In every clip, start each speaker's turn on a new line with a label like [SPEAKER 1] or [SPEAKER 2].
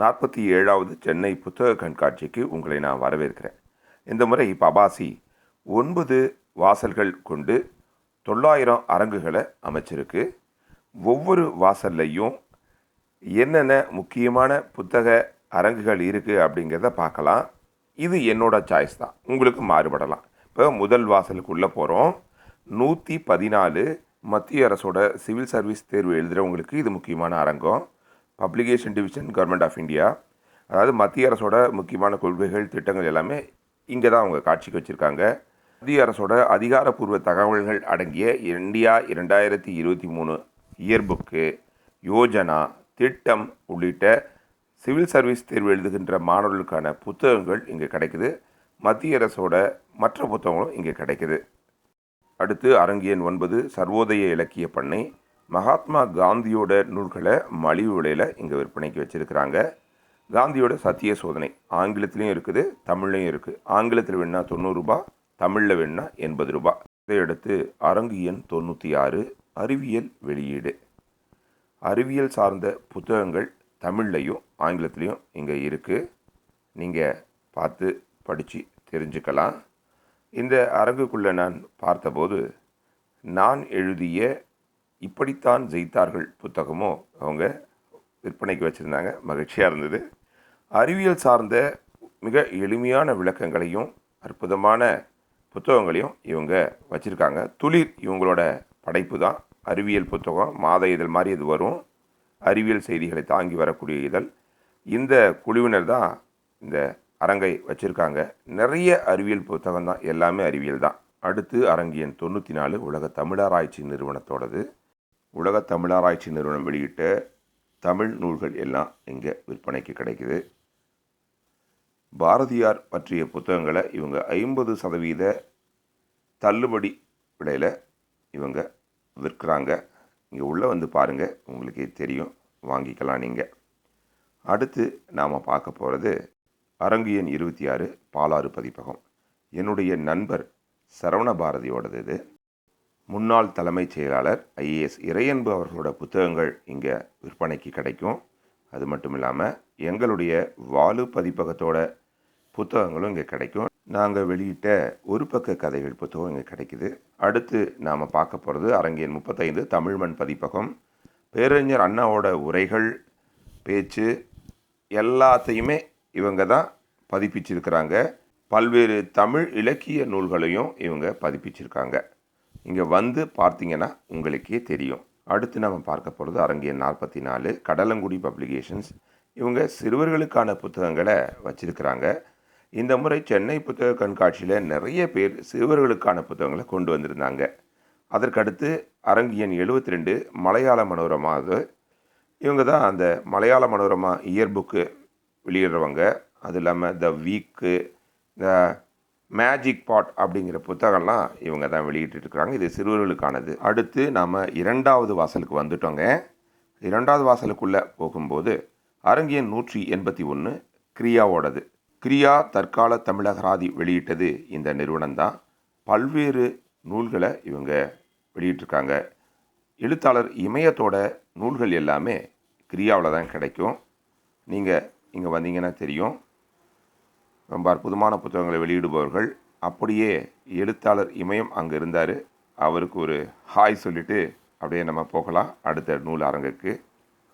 [SPEAKER 1] நாற்பத்தி ஏழாவது சென்னை புத்தக கண்காட்சிக்கு உங்களை நான் வரவேற்கிறேன். இந்த முறை பபாசி ஒன்பது வாசல்கள் கொண்டு தொள்ளாயிரம் அரங்குகளை அமைச்சிருக்கு. ஒவ்வொரு வாசல்லையும் என்னென்ன முக்கியமான புத்தக அரங்குகள் இருக்குது அப்படிங்கிறத பார்க்கலாம். இது என்னோட சாய்ஸ் தான். உங்களுக்கு மாறுபடலாம். இப்போ முதல் வாசலுக்குள்ளே போகிறோம் நூற்றி பதினாலு மத்திய அரசோட சிவில் சர்வீஸ் தேர்வு எழுதுகிறவங்களுக்கு இது முக்கியமான அரங்கம். Publication division government of India அதாவது மத்திய அரசோட முக்கியமான கொள்கைகள் திட்டங்கள் எல்லாமே இங்கே தான் அவங்க காட்சிக்கு வச்சுருக்காங்க. மத்திய அரசோட அதிகாரப்பூர்வ தகவல்கள் அடங்கிய இந்தியா இரண்டாயிரத்தி இருபத்தி மூணு இயர்புக்கு யோஜனா திட்டம் உள்ளிட்ட சிவில் சர்வீஸ் தேர்வு எழுதுகின்ற மாணவர்களுக்கான புத்தகங்கள் இங்கே கிடைக்குது. மத்திய அரசோட மற்ற புத்தகங்களும் இங்கே கிடைக்குது. அடுத்து அரங்கியன் ஒன்பது சர்வோதய இலக்கிய பண்ணை. மகாத்மா காந்தியோட நூல்களை மலிவு விலையில் இங்கே விற்பனைக்கு வச்சுருக்கிறாங்க. காந்தியோட சத்திய சோதனை ஆங்கிலத்திலையும் இருக்குது தமிழ்லையும் இருக்குது ஆங்கிலத்தில் வேணா தொண்ணூறுரூபா தமிழில் வேணா எண்பது ரூபா. இதையடுத்து அரங்கு எண் தொண்ணூற்றி ஆறு அறிவியல் வெளியீடு. அறிவியல் சார்ந்த புத்தகங்கள் தமிழ்லையும் ஆங்கிலத்திலையும் இங்கே இருக்குது நீங்கள் பார்த்து படித்து தெரிஞ்சுக்கலாம். இந்த அரங்குக்குள்ளே நான் பார்த்தபோது நான் எழுதிய இப்படித்தான் ஜெயித்தார்கள் புத்தகமும் அவங்க விற்பனைக்கு வச்சுருந்தாங்க. மகிழ்ச்சியாக இருந்தது. அறிவியல் சார்ந்த மிக எளிமையான விளக்கங்களையும் அற்புதமான புத்தகங்களையும் இவங்க வச்சுருக்காங்க. துளிர் இவங்களோட படைப்பு தான். அறிவியல் புத்தகம் மாத இதழ் மாதிரி இது வரும். அறிவியல் செய்திகளை தாங்கி வரக்கூடிய இதழ். இந்த குழுவினர் தான் இந்த அரங்கை வச்சுருக்காங்க. நிறைய அறிவியல் புத்தகம் தான். எல்லாமே அறிவியல் தான். அடுத்து அரங்கியன் தொண்ணூற்றி நாலு உலக தமிழாராய்ச்சி நிறுவனத்தோடது. உலக தமிழாராய்ச்சி நிறுவனம் வெளியிட்ட தமிழ் நூல்கள் எல்லாம் இங்கே விற்பனைக்கு கிடைக்குது. பாரதியார் பற்றிய புத்தகங்களை இவங்க ஐம்பது சதவீத தள்ளுபடி விலையில் இவங்க விற்கிறாங்க. இங்கே உள்ளே வந்து பாருங்கள் உங்களுக்கே தெரியும் வாங்கிக்கலாம் நீங்கள் அடுத்து நாம் பார்க்க போகிறது அரங்கு எண் இருபத்தி ஆறு பாலாறு பதிப்பகம். என்னுடைய நண்பர் சரவண பாரதியோடது இது. முன்னாள் தலைமைச் செயலாளர் ஐஏஎஸ் இறையன்பு அவர்களோட புத்தகங்கள் இங்கே விற்பனைக்கு கிடைக்கும். அது மட்டும் இல்லாமல் எங்களுடைய வாலு பதிப்பகத்தோட புத்தகங்களும் இங்கே கிடைக்கும். நாங்கள் வெளியிட்ட ஒரு பக்க கதைகள் புத்தகம் இங்கே கிடைக்குது. அடுத்து நாம் பார்க்க போகிறது அரங்கேன் முப்பத்தைந்து தமிழ்மண் பதிப்பகம். பேரறிஞர் அண்ணாவோட உரைகள் பேச்சு எல்லாத்தையுமே இவங்க தான் பதிப்பிச்சிருக்கிறாங்க. பல்வேறு தமிழ் இலக்கிய நூல்களையும் இவங்க பதிப்பிச்சிருக்காங்க. இங்கே வந்து பார்த்தீங்கன்னா உங்களுக்கே தெரியும். அடுத்து நம்ம பார்க்க போகிறது அரங்கியன் நாற்பத்தி நாலு கடலங்குடி பப்ளிகேஷன்ஸ். இவங்க சிறுவர்களுக்கான புத்தகங்களை வச்சுருக்கிறாங்க. இந்த முறை சென்னை புத்தக கண்காட்சியில் நிறைய பேர் சிறுவர்களுக்கான புத்தகங்களை கொண்டு வந்திருந்தாங்க. அதற்கடுத்து அரங்கியன் எழுபத்தி ரெண்டு மலையாள மனோரமா அது. இவங்க தான் அந்த மலையாள மனோரமா இயர் புக்கு வெளியிடுறவங்க. அது இல்லாமல் த வீக்கு இந்த மேஜிக் பாட் அப்படிங்கிற புத்தகம்லாம் இவங்க தான் வெளியிட்டிருக்கிறாங்க. இது சிறுவர்களுக்கானது. அடுத்து நாம் இரண்டாவது வாசலுக்கு வந்துட்டோங்க. இரண்டாவது வாசலுக்குள்ளே போகும்போது அரங்கியன் நூற்றி எண்பத்தி ஒன்று கிரியாவோடது. கிரியா தற்கால தமிழகராதி வெளியிட்டது இந்த நிறுவனம் தான். பல்வேறு நூல்களை இவங்க வெளியிட்டிருக்காங்க. எழுத்தாளர் இமயத்தோட நூல்கள் எல்லாமே கிரியாவில் தான் கிடைக்கும். நீங்கள் இங்கே வந்தீங்கன்னா தெரியும். ரொம்ப அற்புதமான புத்தகங்களை வெளியிடுபவர்கள். அப்படியே எழுத்தாளர் இமயம் அங்கே இருந்தார். அவருக்கு ஒரு ஹாய் சொல்லிவிட்டு அப்படியே நம்ம போகலாம். அடுத்த நூல் அரங்குக்கு.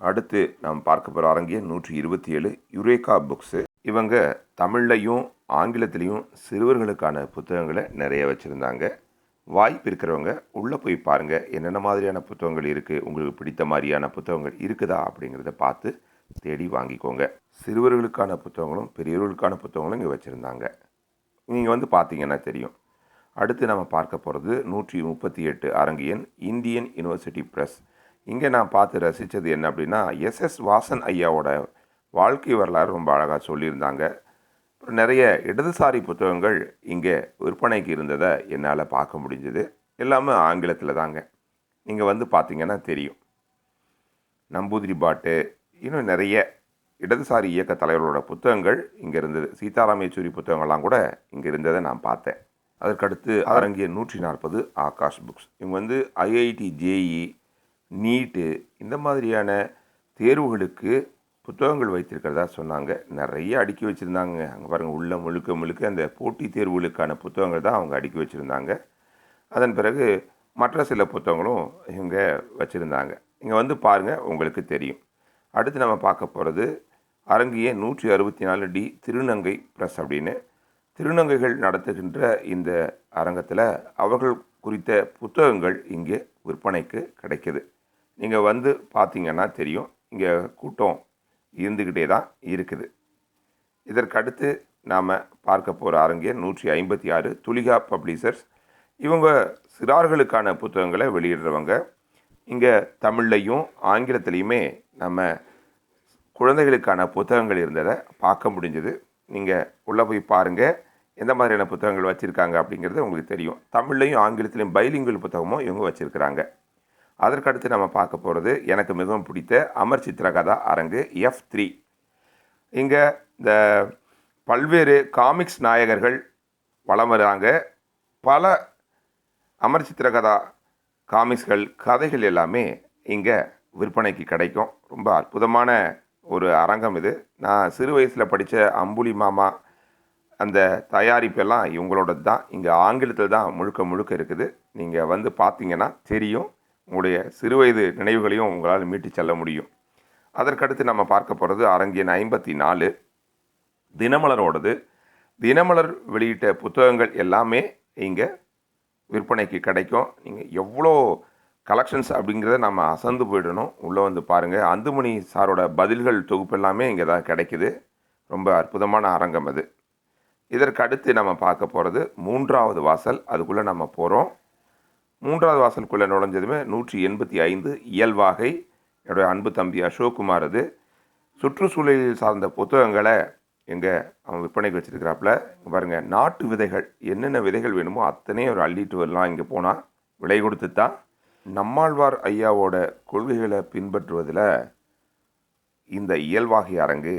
[SPEAKER 1] அடுத்து நாம் பார்க்க போகிற அரங்கிய நூற்றி இருபத்தி ஏழு யுரேகா புக்ஸு. இவங்க தமிழ்லையும் ஆங்கிலத்திலையும் சிறுவர்களுக்கான புத்தகங்களை நிறைய வச்சுருந்தாங்க. வாய்ப்பு இருக்கிறவங்க உள்ளே போய் பாருங்கள் என்னென்ன மாதிரியான புத்தகங்கள் இருக்குது உங்களுக்கு பிடித்த மாதிரியான புத்தகங்கள் இருக்குதா அப்படிங்கிறத பார்த்து தேடி வாங்கிக்கோங்க. சிறுவர்களுக்கான புத்தகங்களும் பெரியவர்களுக்கான புத்தகங்களும் இங்கே வச்சுருந்தாங்க. நீங்கள் வந்து பார்த்தீங்கன்னா தெரியும். அடுத்து நம்ம பார்க்க போகிறது நூற்றி முப்பத்தி எட்டு அரங்கியன் இந்தியன் யூனிவர்சிட்டி ப்ரெஸ். இங்கே நான் பார்த்து ரசித்தது என்ன அப்படின்னா எஸ்எஸ் வாசன் ஐயாவோட வாழ்க்கை வரலாறு ரொம்ப அழகாக சொல்லியிருந்தாங்க. அப்புறம் நிறைய இடதுசாரி புத்தகங்கள் இங்கே விற்பனைக்கு இருந்ததை என்னால் பார்க்க முடிஞ்சது. எல்லாமே ஆங்கிலத்தில் தாங்க. நீங்கள் வந்து பார்த்தீங்கன்னா தெரியும். நம்பூதிரி பாட்டு இன்னும் நிறைய இடதுசாரி இயக்க தலைவர்களோட புத்தகங்கள் இங்கே இருந்தது. சீதாராம் யெச்சூரி புத்தகங்கள்லாம் கூட இங்கே இருந்ததை நான் பார்த்தேன். அதற்கடுத்து அரங்கிய நூற்றி நாற்பது ஆகாஷ் புக்ஸ். இவங்க வந்து ஐஐடி ஜேஇ நீட்டு இந்த மாதிரியான தேர்வுகளுக்கு புத்தகங்கள் வைத்திருக்கிறதா சொன்னாங்க. நிறைய அடுக்கி வச்சுருந்தாங்க. அங்கே பாருங்கள் உள்ள முழுக்க முழுக்க அந்த போட்டித் தேர்வுகளுக்கான புத்தகங்கள் தான் அவங்க அடுக்கி வச்சுருந்தாங்க. அதன் பிறகு மற்ற சில புத்தகங்களும் இவங்க வச்சுருந்தாங்க. இங்கே வந்து பாருங்கள் உங்களுக்கு தெரியும். அடுத்து நம்ம பார்க்க போகிறது அரங்கிய நூற்றி அறுபத்தி நாலு டி திருநங்கை ப்ரெஸ் அப்படின்னு. திருநங்கைகள் நடத்துகின்ற இந்த அரங்கத்தில் அவர்கள் குறித்த புத்தகங்கள் இங்கே விற்பனைக்கு கிடைக்கிது. நீங்கள் வந்து பார்த்தீங்கன்னா தெரியும். இங்கே கூட்டம் இருந்துக்கிட்டே தான் இருக்குது. இதற்கடுத்து நாம் பார்க்க போகிற அரங்கிய நூற்றி ஐம்பத்தி ஆறு துலிகா பப்ளிஷர்ஸ். இவங்க சிறார்களுக்கான புத்தகங்களை வெளியிடுறவங்க. இங்கே தமிழ்லையும் ஆங்கிலத்திலையுமே நம்ம குழந்தைகளுக்கான புத்தகங்கள் இருந்ததை பார்க்க முடிஞ்சது. நீங்கள் உள்ளே போய் பாருங்கள் எந்த மாதிரியான புத்தகங்கள் வச்சுருக்காங்க அப்படிங்கிறது உங்களுக்கு தெரியும். தமிழ்லையும் ஆங்கிலத்திலையும் பைலிங்குவல் புத்தகமும் இவங்க வச்சுருக்கிறாங்க. அதற்கடுத்து நம்ம பார்க்க போகிறது எனக்கு மிகவும் பிடித்த அமர் சித்திரகதா அரங்கு எஃப் த்ரீ இங்கே இந்த பல்வேறு காமிக்ஸ் நாயகர்கள் வளம் வராங்க. பல அமர் சித்திரகதா காமிக்ஸ்கள் கதைகள் எல்லாமே இங்கே விற்பனைக்கு கிடைக்கும். ரொம்ப அற்புதமான ஒரு அரங்கம் இது. நான் சிறு வயசில் படித்த அம்புலி மாமா அந்த தயாரிப்பெல்லாம் இவங்களோடது தான். இங்கே ஆங்கிலத்தில் தான் முழுக்க முழுக்க இருக்குது. நீங்கள் வந்து பார்த்தீங்கன்னா தெரியும். உங்களுடைய சிறுவயது நினைவுகளையும் உங்களால் மீட்டு செல்ல முடியும். அதற்கடுத்து நம்ம பார்க்க போகிறது அரங்கின் ஐம்பத்தி நாலு தினமலரோடது. தினமலர் வெளியிட்ட புத்தகங்கள் எல்லாமே இங்கே விற்பனைக்கு கிடைக்கும். நீங்கள் எவ்வளோ கலெக்ஷன்ஸ் அப்படிங்கிறத நம்ம அசந்து போயிடணும். உள்ளே வந்து பாருங்கள் அந்துமணி சாரோட பதில்கள் தொகுப்பு எல்லாமே இங்கே தான் கிடைக்குது. ரொம்ப அற்புதமான அரங்கம் அது. இதற்கு அடுத்து நம்ம பார்க்க போகிறது மூன்றாவது வாசல். அதுக்குள்ளே நம்ம போகிறோம் மூன்றாவது வாசலுக்குள்ளே நுழைஞ்சதுமே நூற்றி எண்பத்தி ஐந்து இயல்வாகை. என்னுடைய அன்பு தம்பி அசோக்குமார் அது. சுற்றுச்சூழலில் சார்ந்த புத்தகங்களை எங்கே அவன் விற்பனைக்கு வச்சுருக்கிறாப்புல. இங்கே பாருங்கள் நாட்டு விதைகள் என்னென்ன விதைகள் வேணுமோ அத்தனையும் ஒரு அள்ளிட்டு வரலாம். இங்கே போனால் விலை கொடுத்து தான் நம்மாழ்வார் ஐயாவோட கொள்கைகளை பின்பற்றுவதில் இந்த இயல்வாகி அரங்கு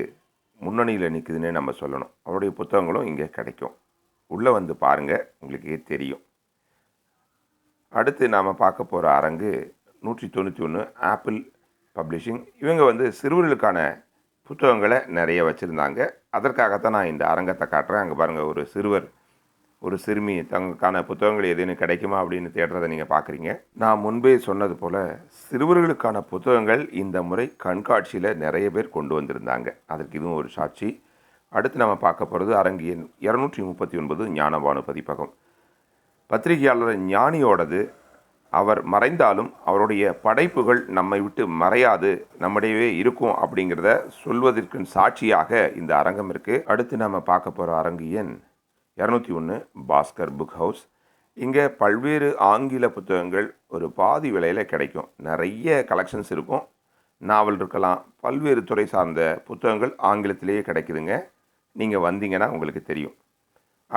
[SPEAKER 1] முன்னணியில் நிற்குதுன்னே நம்ம சொல்லணும். அவருடைய புத்தகங்களும் இங்கே கிடைக்கும். உள்ளே வந்து பாருங்கள் உங்களுக்கே தெரியும். அடுத்து நாம் பார்க்க போகிற அரங்கு நூற்றி தொண்ணூற்றி ஒன்று ஆப்பிள் பப்ளிஷிங் இவங்க வந்து சிறுவர்களுக்கான புத்தகங்களை நிறைய வச்சுருந்தாங்க. அதற்காகத்தான் நான் இந்த அரங்கத்தை காட்டுறேன். அங்கே பாருங்கள் ஒரு சிறுவர் ஒரு சிறுமி தங்களுக்கான புத்தகங்கள் எதுன்னு கிடைக்குமா அப்படின்னு தேடுறதை நீங்கள் பார்க்குறீங்க நான் முன்பே சொன்னது போல் சிறுவர்களுக்கான புத்தகங்கள் இந்த முறை கண்காட்சியில் நிறைய பேர் கொண்டு வந்திருந்தாங்க. அதற்கு இதுவும் ஒரு சாட்சி. அடுத்து நம்ம பார்க்க போகிறது அரங்கியன் இரநூற்றி முப்பத்தி ஒன்பது ஞானபானு பதிப்பகம். பத்திரிகையாளர் ஞானியோடது அவர் மறைந்தாலும் அவருடைய படைப்புகள் நம்மை விட்டு மறையாது நம்முடையவே இருக்கும் அப்படிங்கிறத சொல்வதற்கு சாட்சியாக இந்த அரங்கம் இருக்குது அடுத்து நம்ம பார்க்க போகிற அரங்கு எண் இரநூத்தி ஒன்று பாஸ்கர் புக் ஹவுஸ். இங்கே பல்வேறு ஆங்கில புத்தகங்கள் ஒரு பாதி விலையில் கிடைக்கும். நிறைய கலெக்ஷன்ஸ் இருக்கும். நாவல் இருக்கலாம். பல்வேறு துறை சார்ந்த புத்தகங்கள் ஆங்கிலத்திலேயே கிடைக்குதுங்க. நீங்கள் வந்தீங்கன்னா உங்களுக்கு தெரியும்.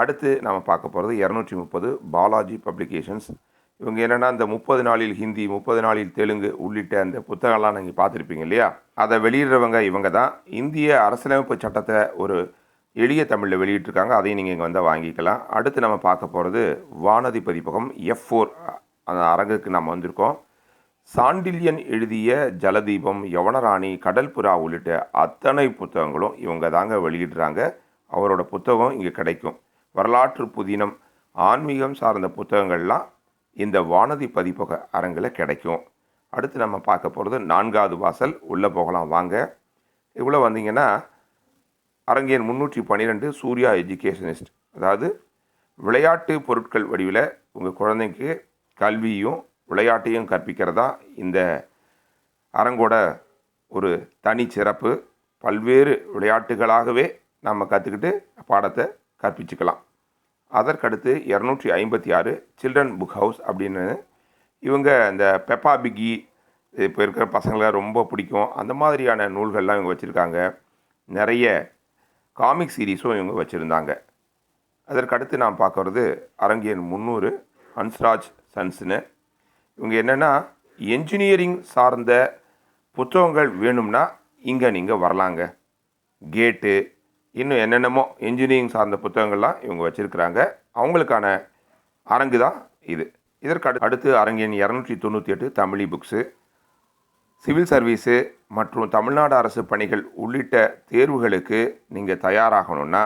[SPEAKER 1] அடுத்து நம்ம பார்க்க போகிறது இரநூற்றி முப்பது பாலாஜி பப்ளிகேஷன்ஸ். இவங்க என்னென்னா இந்த முப்பது நாளில் ஹிந்தி முப்பது நாளில் தெலுங்கு உள்ளிட்ட அந்த புத்தகம்லாம் நீங்கள் பார்த்துருப்பீங்க இல்லையா? அதை வெளியிடுறவங்க இவங்க தான். இந்திய அரசியலமைப்பு சட்டத்தை ஒரு எளிய தமிழில் வெளியிட்டிருக்காங்க. அதையும் நீங்கள் இங்கே வந்தால் வாங்கிக்கலாம். அடுத்து நம்ம பார்க்க போகிறது வானதி பதிப்பகம் எஃப் ஃபோர் அந்த அரங்குக்கு நம்ம வந்திருக்கோம். சாண்டில்யன் எழுதிய ஜலதீபம் யவனராணி கடல்புரா உள்ளிட்ட அத்தனை புத்தகங்களும் இவங்க தாங்க வெளியிடுறாங்க. அவரோட புத்தகம் இங்கே கிடைக்கும். வரலாற்று புதினம் ஆன்மீகம் சார்ந்த புத்தகங்கள்லாம் இந்த வானதி பதிப்பக அரங்கில் கிடைக்கும். அடுத்து நம்ம பார்க்க போகிறது நான்காவது வாசல். உள்ளே போகலாம் வாங்க. இவ்வளோ வந்தீங்கன்னா அரங்கியன் முந்நூற்றி பன்னிரெண்டு சூர்யா எஜுகேஷனிஸ்ட். அதாவது விளையாட்டு பொருட்கள் வடிவில் உங்கள் குழந்தைக்கு கல்வியும் விளையாட்டையும் கற்பிக்கிறதா இந்த அரங்கோட ஒரு தனி சிறப்பு. பல்வேறு விளையாட்டுகளாகவே நம்ம கற்றுக்கிட்டு பாடத்தை கற்பிச்சுக்கலாம். அதற்கடுத்து இரநூற்றி ஐம்பத்தி ஆறு சில்ட்ரன் புக் ஹவுஸ் அப்படின்னு இவங்க இந்த பெப்பா பிக்கி இப்போ இருக்கிற பசங்களை ரொம்ப பிடிக்கும். அந்த மாதிரியான நூல்கள்லாம் இவங்க வச்சுருக்காங்க. நிறைய காமிக் சீரீஸும் இவங்க வச்சுருந்தாங்க. அதற்கடுத்து நான் பார்க்குறது அரங்கியன் முந்நூறு ஹன்ஸ்ராஜ் சன்ஸ்னு. இவங்க என்னென்னா என்ஜினியரிங் சார்ந்த புத்தகங்கள் வேணும்னா இங்கே நீங்கள் வரலாங்க. கேட்டு இன்னும் என்னென்னமோ என்ஜினியரிங் சார்ந்த புத்தகங்கள்லாம் இவங்க வச்சுருக்கிறாங்க. அவங்களுக்கான அரங்கு தான் இது. இதற்கு அடுத்து அரங்கியன் இரநூற்றி தொண்ணூற்றி எட்டு தமிழி புக்ஸு சிவில் சர்வீஸு மற்றும் தமிழ்நாடு அரசு பணிகள் உள்ளிட்ட தேர்வுகளுக்கு நீங்கள் தயாராகணும்னா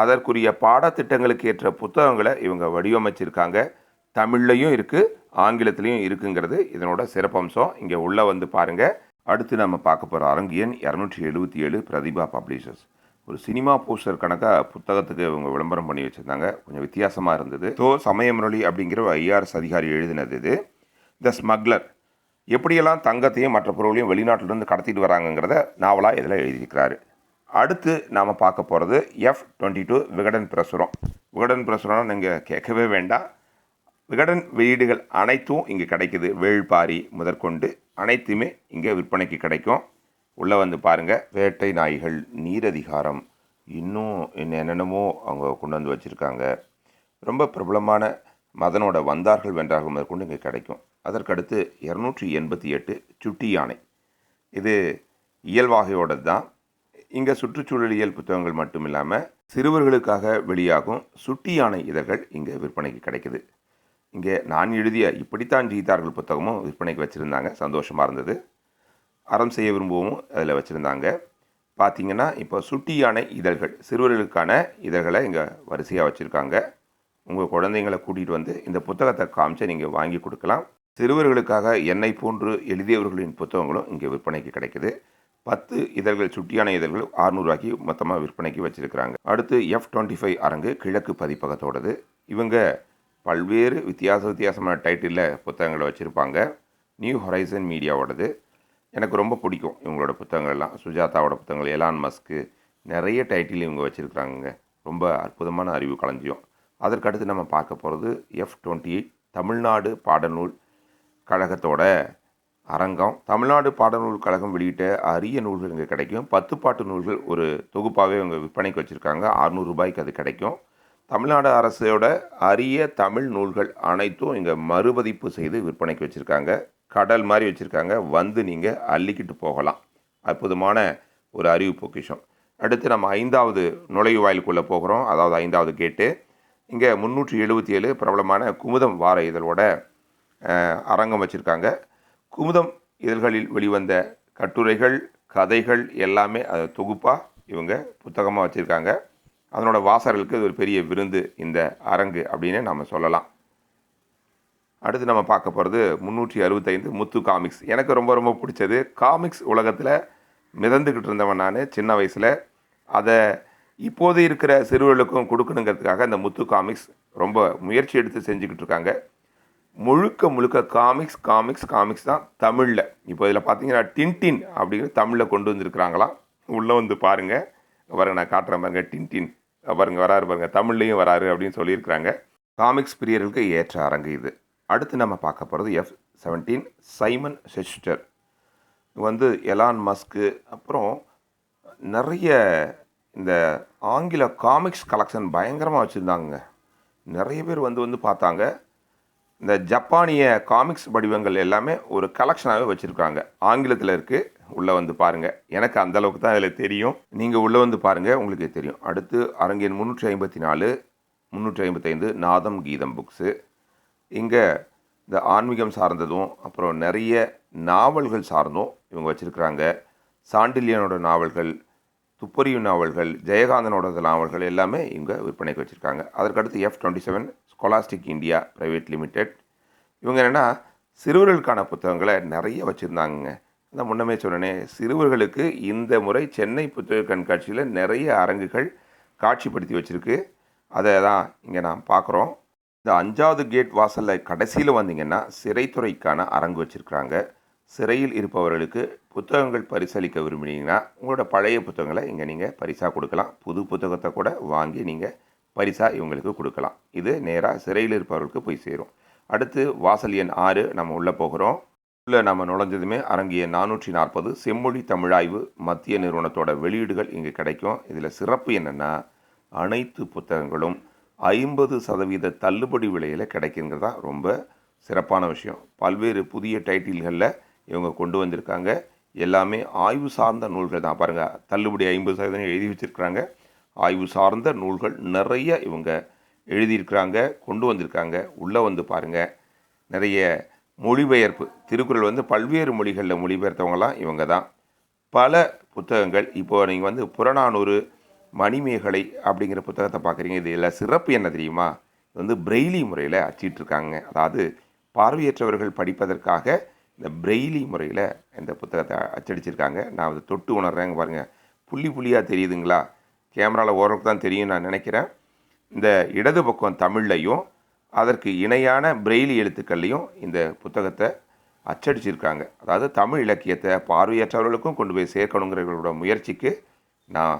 [SPEAKER 1] அதற்குரிய பாடத்திட்டங்களுக்கு ஏற்ற புத்தகங்களை இவங்க வடிவமைச்சிருக்காங்க. தமிழ்லையும் இருக்குது ஆங்கிலத்திலையும் இருக்குங்கிறது இதனோட சிறப்பம்சம். இங்கே உள்ளே வந்து பாருங்கள் அடுத்து நம்ம பார்க்க போகிற அரங்கியன் இரநூற்றி எழுபத்தி ஏழு பிரதிபா பப்ளிஷர்ஸ். ஒரு சினிமா போஸ்டர் கணக்காக புத்தகத்துக்கு இவங்க விளம்பரம் பண்ணி வச்சுருந்தாங்க. கொஞ்சம் வித்தியாசமாக இருந்தது. ஸோ சமயமுரளி அப்படிங்கிற ஐஆர்எஸ் அதிகாரி எழுதினது இது. The smuggler. எப்படியெல்லாம் தங்கத்தையும் மற்ற பொருளையும் வெளிநாட்டிலிருந்து கடத்திட்டு வராங்கங்கிறத நாவலாக இதில் எழுதியிருக்கிறாரு. அடுத்து நாம் பார்க்க போகிறது எஃப் டுவெண்ட்டி டூ விகடன் பிரசுரம். விகடன் பிரசுரம் நீங்கள் கேட்கவே வேண்டாம். விகடன் வெளியீடுகள் அனைத்தும் இங்கே கிடைக்குது. வேள்பாரி முதற்கொண்டு அனைத்துமே இங்கே விற்பனைக்கு கிடைக்கும். உள்ளே வந்து பாருங்கள் வேட்டை நாய்கள் நீரதிகாரம் இன்னும் என்னென்னமோ அவங்க கொண்டு வந்து வச்சுருக்காங்க. ரொம்ப பிரபலமான மதனோட வந்தார்கள் வென்றார்கள் முதற்கொண்டு இங்கே கிடைக்கும். அதற்கடுத்து இரநூற்றி எண்பத்தி எட்டு சுட்டி யானை. இது இயல்வாகையோடது தான் இங்கே சுற்றுச்சூழலியல் புத்தகங்கள் மட்டும் இல்லாமல் சிறுவர்களுக்காக வெளியாகும் சுட்டி யானை இதழ்கள் இங்கே விற்பனைக்கு கிடைக்குது. இங்கே நான் எழுதிய இப்படித்தான் ஜீதார்கள் புத்தகமும் விற்பனைக்கு வச்சுருந்தாங்க. சந்தோஷமாக இருந்தது. அறம் செய்ய விரும்பவும் அதில் வச்சுருந்தாங்க. பார்த்தீங்கன்னா இப்போ சுட்டி யானை இதழ்கள் சிறுவர்களுக்கான இதழ்களை இங்கே வரிசையாக வச்சுருக்காங்க. உங்கள் குழந்தைங்களை கூட்டிகிட்டு வந்து இந்த புத்தகத்தை காமிச்சு நீங்கள் வாங்கி கொடுக்கலாம். சிறுவர்களுக்காக என்னை போன்று எழுதியவர்களின் புத்தகங்களும் இங்கே விற்பனைக்கு கிடைக்குது. பத்து இதழ்கள் சுட்டியான இதழ்கள் ஆறுநூறுவாய்க்கு மொத்தமாக விற்பனைக்கு வச்சுருக்கிறாங்க. அடுத்து எஃப் டுவெண்ட்டி ஃபைவ் அரங்கு கிழக்கு பதிப்பகத்தோடது. இவங்க பல்வேறு வித்தியாச வித்தியாசமான டைட்டிலில் புத்தகங்களை வச்சுருப்பாங்க. நியூ ஹொரைசன் மீடியாவோடது எனக்கு ரொம்ப பிடிக்கும் இவங்களோட புத்தகங்கள்லாம் சுஜாதாவோட புத்தகங்கள் எலான் மஸ்க்கு நிறைய டைட்டில் இவங்க வச்சுருக்குறாங்க ரொம்ப அற்புதமான அறிவு களஞ்சியம். அதற்கடுத்து நம்ம பார்க்க போகிறது எஃப் டுவெண்ட்டி எயிட் தமிழ்நாடு பாடநூல் கழகத்தோட அரங்கம். தமிழ்நாடு பாடநூல் கழகம் வெளியிட்ட அரிய நூல்கள் இங்கே கிடைக்கும். பத்து பாட்டு நூல்கள் ஒரு தொகுப்பாகவே இவங்க விற்பனைக்கு வச்சுருக்காங்க. அறுநூறு ரூபாய்க்கு அது கிடைக்கும். தமிழ்நாடு அரசோட அரிய தமிழ் நூல்கள் அனைத்தும் இங்கே மறுபதிப்பு செய்து விற்பனைக்கு வச்சுருக்காங்க. கடல் மாதிரி வச்சுருக்காங்க. வந்து நீங்கள் அள்ளிக்கிட்டு போகலாம். அற்புதமான ஒரு அறிவு பொக்கிஷம். அடுத்து நம்ம ஐந்தாவது நுழைவு வாயிலுக்குள்ளே போகிறோம். அதாவது ஐந்தாவது கேட்டு. இங்கே முந்நூற்றி எழுபத்தி ஏழு பிரபலமான குமுதம் வார இதழோட அரங்கம் வச்சுருக்காங்க. குமுதம் இதழ்களில் வெளிவந்த கட்டுரைகள் கதைகள் எல்லாமே அதை தொகுப்பாக இவங்க புத்தகமாக வச்சுருக்காங்க. அதனோட வாசகர்களுக்கு இது ஒரு பெரிய விருந்து இந்த அரங்கு அப்படின்னு நம்ம சொல்லலாம். அடுத்து நம்ம பார்க்க போகிறது முந்நூற்றி அறுபத்தைந்து முத்து காமிக்ஸ். எனக்கு ரொம்ப ரொம்ப பிடிச்சது. காமிக்ஸ் உலகத்தில் மிதந்துக்கிட்டு இருந்தவன் நான் சின்ன வயசில். அதை இப்போது இருக்கிற சிறுவர்களுக்கும் கொடுக்கணுங்கிறதுக்காக இந்த முத்து காமிக்ஸ் ரொம்ப முயற்சி எடுத்து செஞ்சுக்கிட்டு இருக்காங்க. முழுக்க முழுக்க காமிக்ஸ் காமிக்ஸ் காமிக்ஸ் தான் தமிழில். இப்போ இதில் பார்த்தீங்கன்னா டின்டின் அப்படிங்கிற தமிழில் கொண்டு வந்திருக்கிறாங்களாம். உள்ளே வந்து பாருங்கள் பாருங்க நான் காட்டுறேன் பாருங்க டின்டின் பாருங்க வராரு பாருங்க. தமிழ்லையும் வராரு அப்படின்னு சொல்லியிருக்கிறாங்க. காமிக்ஸ் பிரியர்களுக்கு ஏற்ற அரங்கு இது. அடுத்து நம்ம பார்க்க போகிறது எஃப் செவன்டீன் சைமன் செஸ்டர் வந்து எலான் மஸ்க்கு அப்புறம் நிறைய இந்த ஆங்கில காமிக்ஸ் கலெக்ஷன் பயங்கரமாக வச்சுருந்தாங்க. நிறைய பேர் வந்து வந்து பார்த்தாங்க. இந்த ஜப்பானிய காமிக்ஸ் வடிவங்கள் எல்லாமே ஒரு கலெக்ஷனாகவே வச்சுருக்காங்க. ஆங்கிலத்தில் இருக்குது உள்ளே வந்து பாருங்கள் எனக்கு அந்தளவுக்கு தான் இதில் தெரியும். நீங்கள் உள்ளே வந்து பாருங்கள் உங்களுக்கு தெரியும். அடுத்து அரங்கின் முந்நூற்றி ஐம்பத்தி நாலு முந்நூற்றி ஐம்பத்தைந்து நாதம் கீதம் புக்ஸு இங்கே இந்த ஆன்மீகம் சார்ந்ததும் அப்புறம் நிறைய நாவல்கள் சார்ந்தும் இவங்க வச்சுருக்குறாங்க. சாண்டில்யனோட நாவல்கள் துப்பறியும் நாவல்கள் ஜெயகாந்தனோட நாவல்கள் எல்லாமே இவங்க விற்பனைக்கு வச்சுருக்காங்க. அதற்கடுத்து F twenty seven scholastic India private limited இவங்க என்னென்னா சிறுவர்களுக்கான புத்தகங்களை நிறைய வச்சுருந்தாங்க அந்த முன்னமே சொன்னனே சிறுவர்களுக்கு இந்த முறை சென்னை புத்தக கண்காட்சியில் நிறைய அரங்குகள் காட்சிப்படுத்தி வச்சுருக்கு. அதை தான் இங்கே நான் பார்க்குறோம். இந்த அஞ்சாவது கேட் வாசலில் கடைசியில் வந்தீங்கன்னா சிறைத்துறைக்கான அரங்கு வச்சுருக்குறாங்க. சிறையில் இருப்பவர்களுக்கு புத்தகங்கள் பரிசளிக்க விரும்பினீங்கன்னா உங்களோட பழைய புத்தகங்களை இங்கே நீங்கள் பரிசாக கொடுக்கலாம். புது புத்தகத்தை கூட வாங்கி நீங்கள் பரிசாக இவங்களுக்கு கொடுக்கலாம். இது நேராக சிறையில் இருப்பவர்களுக்கு போய் சேரும். அடுத்து வாசல் எண் ஆறு நம்ம உள்ளே போகிறோம். உள்ளே நம்ம நுழைஞ்சதுமே அரங்கிய நானூற்றி நாற்பது செம்மொழி தமிழாய்வு மத்திய நிறுவனத்தோட வெளியீடுகள் இங்கே கிடைக்கும். இதில் சிறப்பு என்னென்னா அனைத்து புத்தகங்களும் ஐம்பது சதவீத தள்ளுபடி விலையில் கிடைக்குங்கிறது தான் ரொம்ப சிறப்பான விஷயம். பல்வேறு புதிய டைட்டில்களில் இவங்க கொண்டு வந்திருக்காங்க. எல்லாமே ஆய்வு சார்ந்த நூல்கள் தான். பாருங்கள் தள்ளுபடி ஐம்பது சதவீதம் எழுதி வச்சுருக்கிறாங்க. ஆய்வு சார்ந்த நூல்கள் நிறைய இவங்க எழுதியிருக்கிறாங்க கொண்டு வந்திருக்காங்க. உள்ளே வந்து பாருங்கள் நிறைய மொழிபெயர்ப்பு திருக்குறள் வந்து பல்வேறு மொழிகளில் மொழிபெயர்த்தவங்களாம் இவங்க தான். பல புத்தகங்கள் இப்போது நீங்கள் வந்து புறநானூறு மணிமேகலை அப்படிங்கிற புத்தகத்தை பார்க்குறீங்க இது எல்லாம் சிறப்பு என்ன தெரியுமா? இது வந்து பிரெய்லி முறையில் அச்சிட்டிருக்காங்க. அதாவது பார்வையற்றவர்கள் படிப்பதற்காக இந்த பிரெய்லி முறையில் இந்த புத்தகத்தை அச்சடிச்சிருக்காங்க. நான் அதை தொட்டு உணர்றேங்க பாருங்கள் புள்ளி புள்ளியாக தெரியுதுங்களா? கேமராவில் ஓரளவுக்கு தான் தெரியும் நான் நினைக்கிறேன். இந்த இடது பக்கம் தமிழ்லையும் அதற்கு இணையான பிரெய்லி எழுத்துக்கள்லையும் இந்த புத்தகத்தை அச்சடிச்சிருக்காங்க. அதாவது தமிழ் இலக்கியத்தை பார்வையற்றவர்களுக்கும் கொண்டு போய் சேர்க்கணுங்கிறவர்களோட முயற்சிக்கு நான்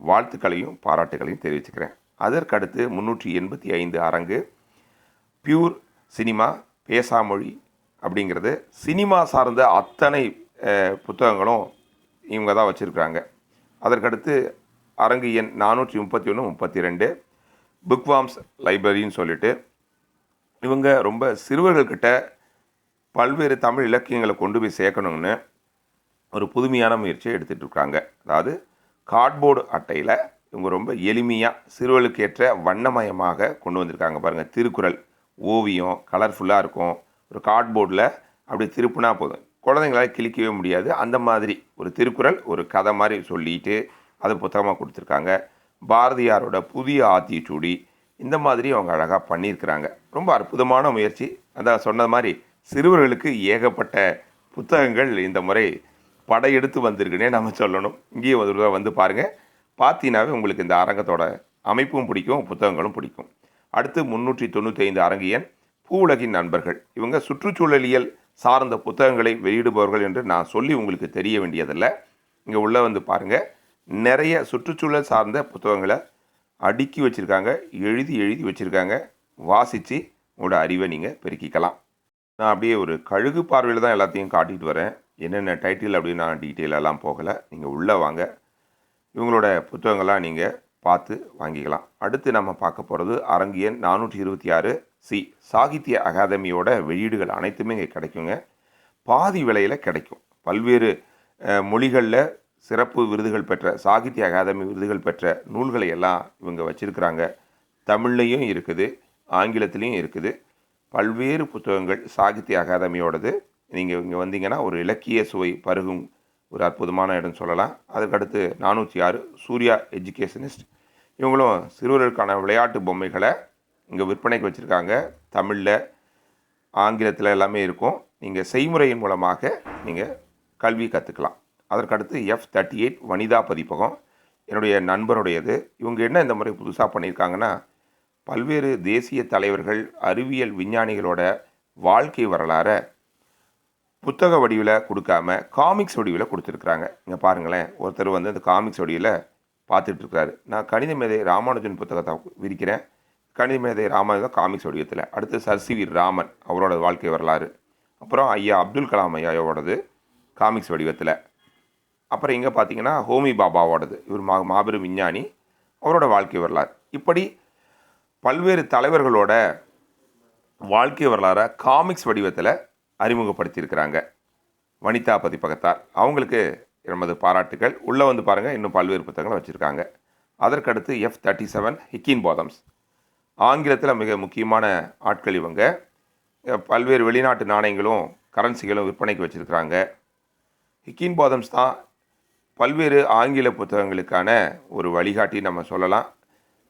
[SPEAKER 1] வாழ்த்துக்களையும் பாராட்டுகளையும் தெரிவிச்சுக்கிறேன். அதற்கடுத்து முந்நூற்றி எண்பத்தி ஐந்து அரங்கு பியூர் சினிமா பேசாமொழி அப்படிங்கிறது சினிமா சார்ந்த அத்தனை புத்தகங்களும் இவங்க தான் வச்சுருக்குறாங்க. அதற்கடுத்து அரங்கு எண் நானூற்றி முப்பத்தி ஒன்று முப்பத்தி ரெண்டு புக்வாம்ஸ் லைப்ரரின்னு சொல்லிட்டு இவங்க ரொம்ப சிறுவர்கள்கிட்ட பல்வேறு தமிழ் இலக்கியங்களை கொண்டு போய் சேர்க்கணும்னு ஒரு புதுமையான முயற்சியை எடுத்துகிட்டு இருக்காங்க. அதாவது கார்ட்போர்டு அட்டையில் இவங்க ரொம்ப எளிமையாக சிறுவர்களுக்கு ஏற்ற வண்ணமயமாக கொண்டு வந்திருக்காங்க பாருங்கள் திருக்குறள் ஓவியம் கலர்ஃபுல்லாக இருக்கும். ஒரு கார்ட்போர்டில் அப்படி திருப்புனா போதும். குழந்தைங்களால கிழிக்கவே முடியாது. அந்த மாதிரி ஒரு திருக்குறள் ஒரு கதை மாதிரி சொல்லிட்டு அதை புத்தகமாக கொடுத்துருக்காங்க. பாரதியாரோட புதிய ஆத்திச்சூடி இந்த மாதிரி அவங்க அழகாக பண்ணியிருக்கிறாங்க. ரொம்ப அற்புதமான முயற்சி. அதான் சொன்னது மாதிரி சிறுவர்களுக்கு ஏகப்பட்ட புத்தகங்கள் இந்த முறை படையெடுத்து வந்திருக்குன்னே நம்ம சொல்லணும். இங்கேயும் ஒரு தடவை வந்து பாருங்கள் பார்த்தீங்கன்னாவே உங்களுக்கு இந்த அரங்கத்தோட அமைப்பும் பிடிக்கும் புத்தகங்களும் பிடிக்கும். அடுத்து முந்நூற்றி தொண்ணூற்றி ஐந்து அரங்கியன் பூ பூவுலகின் நண்பர்கள். இவங்க சுற்றுச்சூழலியல் சார்ந்த புத்தகங்களை வெளியிடுபவர்கள் என்று நான் சொல்லி உங்களுக்கு தெரிய வேண்டியதில்லை. இங்கே உள்ளே வந்து பாருங்கள் நிறைய சுற்றுச்சூழல் சார்ந்த புத்தகங்களை அடுக்கி வச்சுருக்காங்க. எழுதி எழுதி வச்சுருக்காங்க. வாசித்து உங்களோட அறிவை நீங்கள் பெருக்கிக்கலாம். நான் அப்படியே ஒரு கழுகு பார்வையில் தான் எல்லாத்தையும் காட்டிட்டு வரேன். என்னென்ன டைட்டில் அப்படின்னு நான் டீட்டெயிலெல்லாம் போகலை. நீங்கள் உள்ளே வாங்க. இவங்களோட புத்தகங்கள்லாம் நீங்கள் பார்த்து வாங்கிக்கலாம். அடுத்து நம்ம பார்க்க போகிறது அரங்கியன் நானூற்றி இருபத்தி ஆறு. சி சாகித்ய அகாதமியோட வெளியீடுகள் அனைத்துமே இங்கே கிடைக்குங்க. பாதி விலையில் கிடைக்கும். பல்வேறு மொழிகளில் சிறப்பு விருதுகள் பெற்ற சாகித்ய அகாதமி விருதுகள் பெற்ற நூல்களை எல்லாம் இவங்க வச்சுருக்கிறாங்க. தமிழ்லையும் இருக்குது ஆங்கிலத்திலையும் இருக்குது. பல்வேறு புத்தகங்கள் சாகித்ய அகாதமியோடது. நீங்கள் இங்கே வந்தீங்கன்னா ஒரு இலக்கிய சுவை பருகும் ஒரு அற்புதமான இடம் சொல்லலாம். அதுக்கடுத்து நானூற்றி ஆறு சூர்யா எஜுகேஷனிஸ்ட். இவங்களும் சிறுவர்களுக்கான விளையாட்டு பொம்மைகளை இங்கே விற்பனைக்கு வச்சுருக்காங்க. தமிழில் ஆங்கிலத்தில் எல்லாமே இருக்கும். நீங்கள் செய்முறையின் மூலமாக நீங்கள் கல்வி கற்றுக்கலாம் அதற்கடுத்து எஃப் தேர்ட்டி எயிட் வனிதா பதிப்பகம். என்னுடைய நண்பருடையது. இவங்க என்ன இந்த முறை புதுசாக பண்ணியிருக்காங்கன்னா பல்வேறு தேசிய தலைவர்கள் அறிவியல் விஞ்ஞானிகளோட வாழ்க்கை வரலாறை புத்தக வடிவில் கொடுக்காம காமிக்ஸ் வடிவில் கொடுத்துருக்குறாங்க. இங்கே பாருங்களேன். ஒருத்தர் வந்து அந்த காமிக்ஸ் வடிவில் பார்த்துட்ருக்காரு நான் கணித மேதை ராமானுஜன் புத்தகத்தை விரிக்கிறேன். கணித மேதை காமிக்ஸ் வடிவத்தில். அடுத்து சர் சி வி ராமன் அவரோட வாழ்க்கை வரலாறு. அப்புறம் ஐயா அப்துல் கலாம் ஐயாவோடது காமிக்ஸ் வடிவத்தில். அப்புறம் இங்கே பார்த்தீங்கன்னா ஹோமி பாபாவோடது இவர் மா மாபெரும் விஞ்ஞானி அவரோட வாழ்க்கை வரலாறு. இப்படி பல்வேறு தலைவர்களோட வாழ்க்கை வரலாறை காமிக்ஸ் வடிவத்தில் அறிமுகப்படுத்தியிருக்கிறாங்க. வனிதா பதிப்பகத்தார். அவங்களுக்கு நமது பாராட்டுகள் உள்ளே வந்து பாருங்கள் இன்னும் பல்வேறு புத்தகங்களை வச்சுருக்காங்க. அதற்கடுத்து எஃப் தேர்ட்டி செவன் ஹிக்கின் பாதம்ஸ் ஆங்கிலத்தில் மிக முக்கியமான ஆட்கள் இவங்க. பல்வேறு வெளிநாட்டு நாணயங்களும் கரன்சிகளும் விற்பனைக்கு வச்சுருக்கிறாங்க. ஹிக்கின் பாதம்ஸ் தான் பல்வேறு ஆங்கில புத்தகங்களுக்கான ஒரு வழிகாட்டி நம்ம சொல்லலாம்.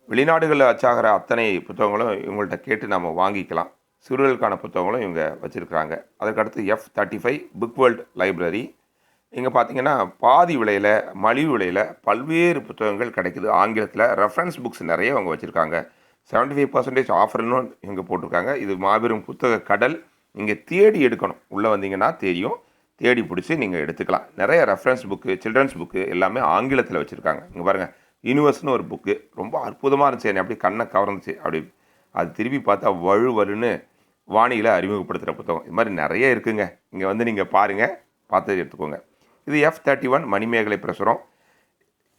[SPEAKER 1] வெளிநாடுகளில் அச்சாகிற அத்தனை புத்தகங்களும் இவங்கள்ட்ட கேட்டு நம்ம வாங்கிக்கலாம். சிறுவர்களுக்கான புத்தகங்களும் இவங்க வச்சுருக்கிறாங்க. அதற்கடுத்து F thirty five book world library இங்கே பார்த்தீங்கன்னா பாதி விலையில் மலிவு விலையில் பல்வேறு புத்தகங்கள் கிடைக்குது. ஆங்கிலத்தில் ரெஃபரன்ஸ் புக்ஸ் நிறைய அவங்க வச்சுருக்காங்க. 75% ஃபைவ் பர்சன்டேஜ் ஆஃபர்னு இங்கே போட்டிருக்காங்க. இது மாபெரும் புத்தக கடல். நீங்கள் தேடி எடுக்கணும். உள்ளே வந்தீங்கன்னா தெரியும். தேடி பிடிச்சி நீங்கள் எடுத்துக்கலாம். நிறைய ரெஃபரன்ஸ் புக்கு சில்ட்ரன்ஸ் புக்கு எல்லாமே ஆங்கிலத்தில் வச்சுருக்காங்க. இங்கே பாருங்கள் யூனிவர்ஸ்னு ஒரு புக்கு ரொம்ப அற்புதமாக இருந்துச்சு. என்னை அப்படியே கண்ணை கவர்ந்துச்சு. அப்படி அது திருப்பி பார்த்தா வழுவலுன்னு வானியில் அறிமுகப்படுத்துகிற புத்தகம். இது மாதிரி நிறைய இருக்குங்க. இங்கே வந்து நீங்கள் பாருங்கள் பார்த்து எடுத்துக்கோங்க. இது எஃப் தேர்ட்டி ஒன் மணிமேகலை பிரசுரம்.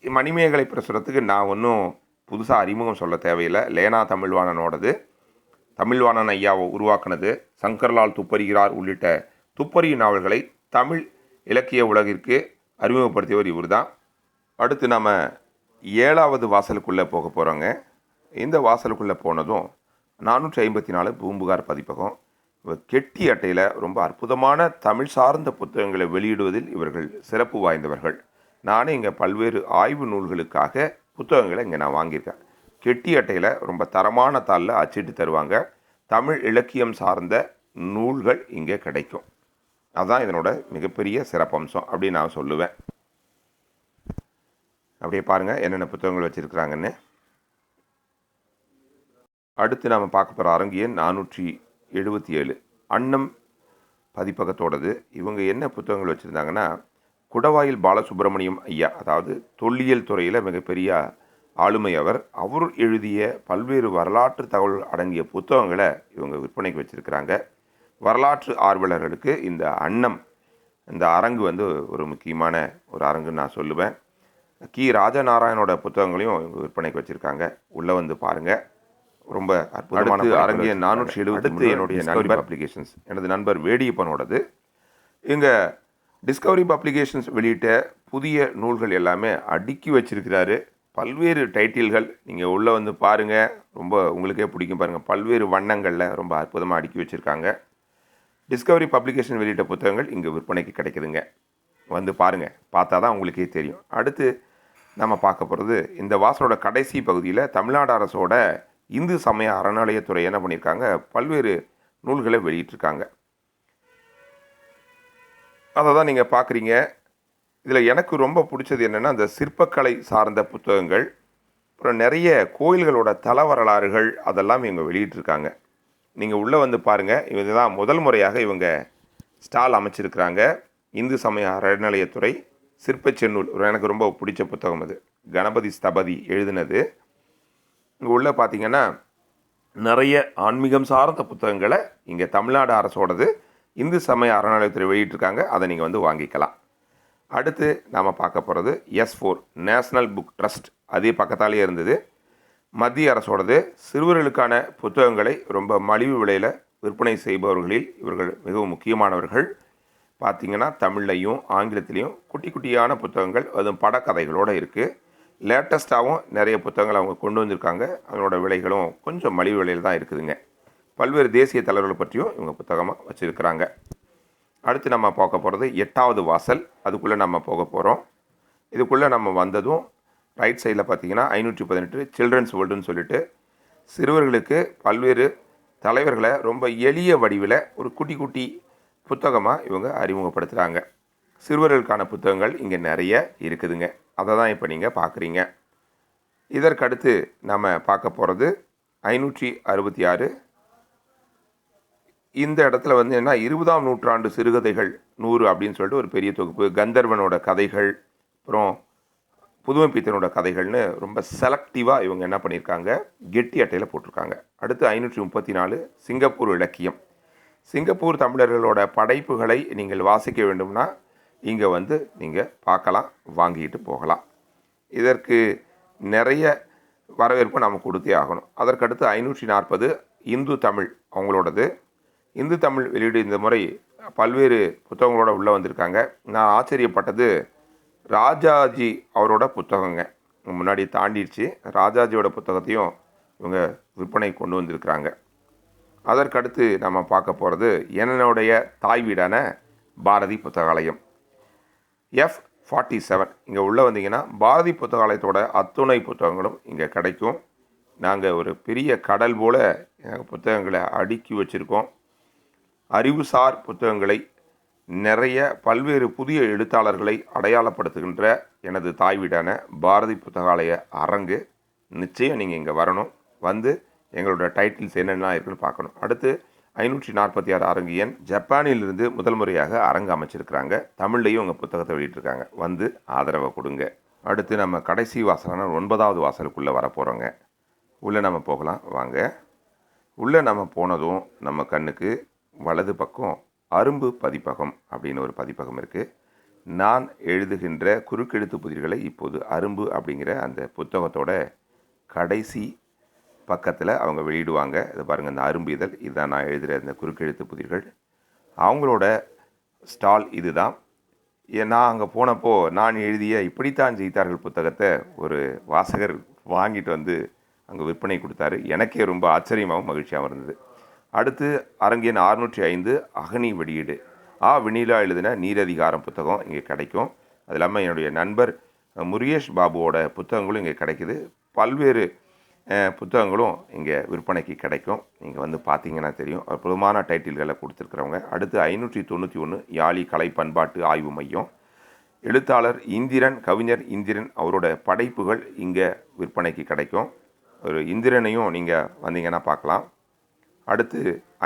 [SPEAKER 1] மணிமேகலை பிரசுரத்துக்கு நான் ஒன்றும் புதுசாக அறிமுகம் சொல்ல தேவையில்லை. லேனா தமிழ்வாணனோடது. தமிழ்வாணன் ஐயாவை உருவாக்குனது சங்கர்லால் துப்பறிகிறார் உள்ளிட்ட துப்பறி நாவல்களை தமிழ் இலக்கிய உலகிற்கு அறிமுகப்படுத்தியவர் இவர் தான் அடுத்து நம்ம ஏழாவது வாசலுக்குள்ளே போக போகிறோங்க இந்த வாசலுக்குள்ளே போனதும் நானூற்றி ஐம்பத்தி நாலு பூம்புகார் பதிப்பகம் இவர் கெட்டி அட்டையில் ரொம்ப அற்புதமான தமிழ் சார்ந்த புத்தகங்களை வெளியிடுவதில் இவர்கள் சிறப்பு வாய்ந்தவர்கள். நானே இங்கே பல்வேறு ஆய்வு நூல்களுக்காக புத்தகங்களை இங்கே நான் வாங்கியிருக்கேன். கெட்டி அட்டையில் ரொம்ப தரமான தாளில் அச்சிட்டு தருவாங்க. தமிழ் இலக்கியம் சார்ந்த நூல்கள் இங்கே கிடைக்கும். அதுதான் இதனோட மிகப்பெரிய சிறப்பம்சம் அப்படின்னு நான் சொல்லுவேன். அப்படியே பாருங்கள் என்னென்ன புத்தகங்கள் வச்சுருக்குறாங்கன்னு. அடுத்து நாம் பார்க்க போகிற அரங்கியன் நானூற்றி எழுபத்தி ஏழு. அன்னம் பதிப்பகத்தோடது. இவங்க என்ன புத்தகங்கள் வச்சுருந்தாங்கன்னா குடவாயில் பாலசுப்ரமணியம் ஐயா அதாவது தொல்லியல் துறையில் மிகப்பெரிய ஆளுமை அவர் அவர் எழுதிய பல்வேறு வரலாற்று தகவல் அடங்கிய புத்தகங்களை இவங்க விற்பனைக்கு வச்சுருக்கிறாங்க. வரலாற்று ஆர்வலர்களுக்கு இந்த அன்னம் இந்த அரங்கு வந்து ஒரு முக்கியமான ஒரு அரங்குன்னு நான் சொல்லுவேன். கி. ராஜநாராயணோட புத்தகங்களையும் இவங்க விற்பனைக்கு வச்சுருக்காங்க. உள்ளே வந்து பாருங்கள் ரொம்ப அற்புதமான அரங்கிய நானூற்றி எழுபத்தி என்னுடைய நண்பர் அப்ளிகேஷன்ஸ் எனது நண்பர் வேடியப்பனோடது. இங்கே டிஸ்கவரி பப்ளிகேஷன்ஸ் வெளியிட்ட புதிய நூல்கள் எல்லாமே அடுக்கி வச்சிருக்கிறாரு. பல்வேறு டைட்டில்கள் நீங்கள் உள்ளே வந்து பாருங்கள் ரொம்ப உங்களுக்கே பிடிக்கும் பாருங்கள் பல்வேறு வண்ணங்களில் ரொம்ப அற்புதமாக அடுக்கி வச்சுருக்காங்க. டிஸ்கவரி பப்ளிகேஷன் வெளியிட்ட புத்தகங்கள் இங்கே விற்பனைக்கு கிடைக்குதுங்க. வந்து பாருங்கள் பார்த்தா தான் உங்களுக்கே தெரியும். அடுத்து நம்ம பார்க்க போகிறது இந்த வாசலோட கடைசி பகுதியில் தமிழ்நாடு அரசோட இந்து சமய அறநிலையத்துறை என்ன பண்ணியிருக்காங்க? பல்வேறு நூல்களை வெளியிட்டிருக்காங்க. அதை தான் நீங்கள் பார்க்குறீங்க இதில் எனக்கு ரொம்ப பிடிச்சது என்னென்னா அந்த சிற்பக்கலை சார்ந்த புத்தகங்கள் அப்புறம் நிறைய கோயில்களோட தல வரலாறுகள் அதெல்லாம் இவங்க வெளியிட்டிருக்காங்க. நீங்கள் உள்ளே வந்து பாருங்கள் இவங்க தான் முதல் முறையாக இவங்க ஸ்டால் அமைச்சிருக்கிறாங்க. இந்து சமய அறநிலையத்துறை சிற்பச்சென்னூல் எனக்கு ரொம்ப பிடிச்ச புத்தகம் அது. கணபதி ஸ்தபதி எழுதினது. இங்கே உள்ளே பார்த்தீங்கன்னா நிறைய ஆன்மீகம் சார்ந்த புத்தகங்களை இங்கே தமிழ்நாடு அரசோடது இந்து சமய அறநிலையத்துறை வெளியிட்டிருக்காங்க. அதை நீங்கள் வந்து வாங்கிக்கலாம். அடுத்து நாம் பார்க்க போகிறது S four national book trust அதே பக்கத்தாலேயே இருந்தது. மத்திய அரசோடது சிறுவர்களுக்கான புத்தகங்களை ரொம்ப மலிவு விலையில் விற்பனை செய்பவர்களில் இவர்கள் மிகவும் முக்கியமானவர்கள். பார்த்திங்கன்னா தமிழ்லையும் ஆங்கிலத்திலையும் குட்டி குட்டியான புத்தகங்கள் அதுவும் படக்கதைகளோடு இருக்குது லேட்டஸ்ட்டாகவும் நிறைய புத்தகங்கள் அவங்க கொண்டு வந்திருக்காங்க. அதனோட விலைகளும் கொஞ்சம் மலிவு விலையில் தான் இருக்குதுங்க. பல்வேறு தேசிய தலைவர்களை பற்றியும் இவங்க புத்தகமாக வச்சுருக்கிறாங்க. அடுத்து நம்ம பார்க்க போகிறது எட்டாவது வாசல். அதுக்குள்ளே நம்ம போக போகிறோம் இதுக்குள்ளே நம்ம வந்ததும் ரைட் சைடில் பார்த்தீங்கன்னா ஐநூற்றி பதினெட்டு சில்ட்ரன்ஸ் வேர்ல்டுன்னு சொல்லிட்டு சிறுவர்களுக்கு பல்வேறு தலைவர்களை ரொம்ப எளிய வடிவில் ஒரு குட்டி குட்டி புத்தகமாக இவங்க அறிமுகப்படுத்துகிறாங்க சிறுவர்களுக்கான புத்தகங்கள் இங்கே நிறைய இருக்குதுங்க. அதை தான் இப்போ நீங்கள் பார்க்குறீங்க. இதற்கடுத்து நம்ம பார்க்க போகிறது ஐநூற்றி அறுபத்தி ஆறு இந்த இடத்துல வந்து என்ன இருபதாம் நூற்றாண்டு சிறுகதைகள் நூறு அப்படின்னு சொல்லிட்டு ஒரு பெரிய தொகுப்பு. கந்தர்வனோட கதைகள் அப்புறம் புதுமைப்பித்தனோட கதைகள்னு ரொம்ப செலக்டிவாக இவங்க என்ன பண்ணியிருக்காங்க கெட்டி அட்டையில் போட்டிருக்காங்க. அடுத்து ஐநூற்றி முப்பத்தி நாலு சிங்கப்பூர் இலக்கியம். சிங்கப்பூர் தமிழர்களோட படைப்புகளை நீங்கள் வாசிக்க வேண்டும்னா இங்கே வந்து நீங்கள் பார்க்கலாம் வாங்கிட்டு போகலாம். இதற்கு நிறைய வரவேற்பு நம்ம கொடுத்தே ஆகணும். அதற்கடுத்து ஐநூற்றி நாற்பது இந்து தமிழ் அவங்களோடது. இந்து தமிழ் வெளியீடு இந்த முறை பல்வேறு புத்தகங்களோட உள்ளே வந்திருக்காங்க. நான் ஆச்சரியப்பட்டது ராஜாஜி அவரோட புத்தகங்க முன்னாடி தாண்டிடுச்சு. ராஜாஜியோட புத்தகத்தையும் இவங்க விற்பனை கொண்டு வந்திருக்கிறாங்க. அதற்கடுத்து நம்ம பார்க்க போகிறது என்னுடைய தாய் வீடான Bharathi Puthakalayam. F forty seven இங்கே உள்ளே வந்தீங்கன்னா பாரதி புத்தகாலயத்தோட அத்துணை புத்தகங்களும் இங்கே கிடைக்கும். நாங்கள் ஒரு பெரிய கடல் போல் புத்தகங்களை அடுக்கி வச்சுருக்கோம். அறிவுசார் புத்தகங்களை நிறைய பல்வேறு புதிய எழுத்தாளர்களை அடையாளப்படுத்துகின்ற எனது தாய் வீடான பாரதி புத்தகாலய அரங்கு. நிச்சயம் நீங்கள் இங்கே வரணும். வந்து எங்களோட டைட்டில்ஸ் என்னென்ன இருக்குன்னு பார்க்கணும். அடுத்து ஐநூற்றி நாற்பத்தி ஆறு அரங்கு எண் ஜப்பானிலிருந்து முதல் முறையாக அரங்கு அமைச்சிருக்கிறாங்க. தமிழ்லையும் உங்கள் புத்தகத்தை வெளியிட்டிருக்காங்க. வந்து ஆதரவை கொடுங்க. அடுத்து நம்ம கடைசி வாசலான ஒன்பதாவது வாசலுக்குள்ளே வர போகிறோங்க உள்ளே நம்ம போகலாம். வாங்க. உள்ளே நம்ம போனதும் நம்ம கண்ணுக்கு வலது பக்கம் அரும்பு பதிப்பகம் அப்படின்னு ஒரு பதிப்பகம் இருக்குது நான் எழுதுகின்ற குறுக்கெழுத்து புதிர்களை இப்போது அரும்பு அப்படிங்கிற அந்த புத்தகத்தோட கடைசி பக்கத்தில் அவங்க வெளியிடுவாங்க. இதை பாருங்கள் இந்த அரும்பு இதழ். இதுதான் நான் எழுதுகிற இந்த குறுக்கெழுத்து புதிர்கள். அவங்களோட ஸ்டால் இதுதான். ஏ- நான் அங்கே போனப்போ நான் எழுதிய இப்படித்தான் ஜெயித்தார்கள் புத்தகத்தை ஒரு வாசகர் வாங்கிட்டு வந்து அங்கே விற்பனை கொடுத்தாரு. எனக்கே ரொம்ப ஆச்சரியமாகவும் மகிழ்ச்சியாகவும் இருந்தது. அடுத்து அரங்கியன் அறுநூற்றி ஐந்து அகனி வெளியீடு. ஆ வினிலா எழுதின நீரதிகாரம் புத்தகம் இங்கே கிடைக்கும். அது இல்லாமல் என்னுடைய நண்பர் முருகேஷ் பாபுவோட புத்தகங்களும் இங்கே கிடைக்குது. பல்வேறு புத்தகங்களும் இங்கே விற்பனைக்கு கிடைக்கும். நீங்கள் வந்து பார்த்தீங்கன்னா தெரியும். அற்புதமான டைட்டில்களை கொடுத்துருக்குறவங்க. அடுத்து ஐநூற்றி தொண்ணூற்றி ஒன்று யாழி கலை பண்பாட்டு ஆய்வு மையம். எழுத்தாளர் இந்திரன் கவிஞர் இந்திரன் அவரோட படைப்புகள் இங்கே விற்பனைக்கு கிடைக்கும். ஒரு இந்திரனையும் நீங்கள் வந்தீங்கன்னா பார்க்கலாம். அடுத்து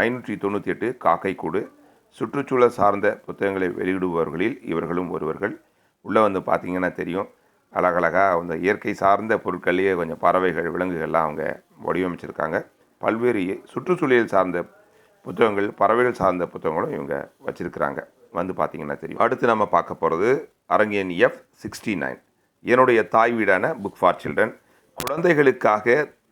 [SPEAKER 1] ஐநூற்றி தொண்ணூற்றி எட்டு காக்கைக்கூடு. சுற்றுச்சூழல் சார்ந்த புத்தகங்களை வெளியிடுபவர்களில் இவர்களும் ஒருவர்கள். உள்ளே வந்து பார்த்தீங்கன்னா தெரியும். அழகழகாக அந்த இயற்கை சார்ந்த பொருட்கள்லேயே கொஞ்சம் பறவைகள் விலங்குகள்லாம் அவங்க வடிவமைச்சிருக்காங்க. பல்வேறு சுற்றுச்சூழல் சார்ந்த புத்தகங்கள் பறவைகள் சார்ந்த புத்தகங்களும் இவங்க வச்சுருக்கிறாங்க. வந்து பார்த்திங்கன்னா தெரியும். அடுத்து நம்ம பார்க்க போகிறது அரங்கியன் எஃப் சிக்ஸ்டி நைன். என்னுடைய தாய் வீடான புக் ஃபார் சில்ட்ரன். குழந்தைகளுக்காக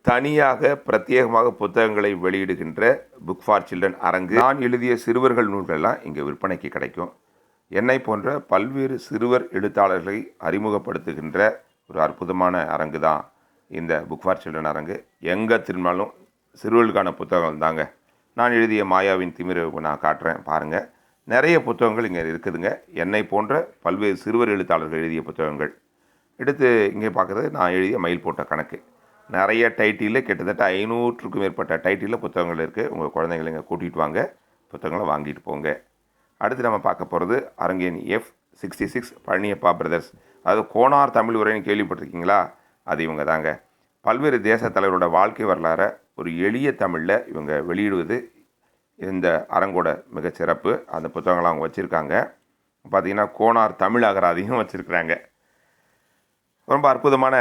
[SPEAKER 1] தனியாக பிரத்யேகமாக புத்தகங்களை வெளியிடுகின்ற புக் ஃபார் சில்ட்ரன் அரங்கு. நான் எழுதிய சிறுவர்கள் நூல்கள்லாம் இங்கே விற்பனைக்கு கிடைக்கும். என்னை போன்ற பல்வேறு சிறுவர் எழுத்தாளர்களை அறிமுகப்படுத்துகின்ற ஒரு அற்புதமான அரங்கு தான் இந்த புக் ஃபார் சில்ட்ரன் அரங்கு. எங்கே திரும்பினாலும் சிறுவர்களுக்கான புத்தகம் தாங்க. நான் எழுதிய மாயாவின் திமிரை நான் காட்டுறேன் பாருங்கள் நிறைய புத்தகங்கள் இங்கே இருக்குதுங்க. என்னை போன்ற பல்வேறு சிறுவர் எழுத்தாளர்கள் எழுதிய புத்தகங்கள். எடுத்து இங்கே பார்க்குறது நான் எழுதிய மயில் போட்ட கணக்கு. நிறைய டைட்டிலில் கிட்டத்தட்ட ஐநூற்றுக்கும் மேற்பட்ட டைட்டிலில் புத்தகங்கள் இருக்குது உங்கள் குழந்தைங்களை இங்கே கூட்டிகிட்டு வாங்க. புத்தகங்களை வாங்கிட்டு போங்க. அடுத்து நம்ம பார்க்க போகிறது அரங்கேன் F sixty six Palaniappa brothers அதாவது கோனார் தமிழ் உரைன்னு கேள்விப்பட்டிருக்கீங்களா? அது இவங்க தாங்க. பல்வேறு தேச தலைவரோட வாழ்க்கை வரலாறை ஒரு எளிய தமிழில் இவங்க வெளியிடுவது இந்த அரங்கோட மிகச்சிறப்பு அந்த புத்தகங்களை அவங்க வச்சுருக்காங்க. பார்த்தீங்கன்னா கோனார் தமிழ் அகராதியும் வச்சுருக்குறாங்க. ரொம்ப அற்புதமான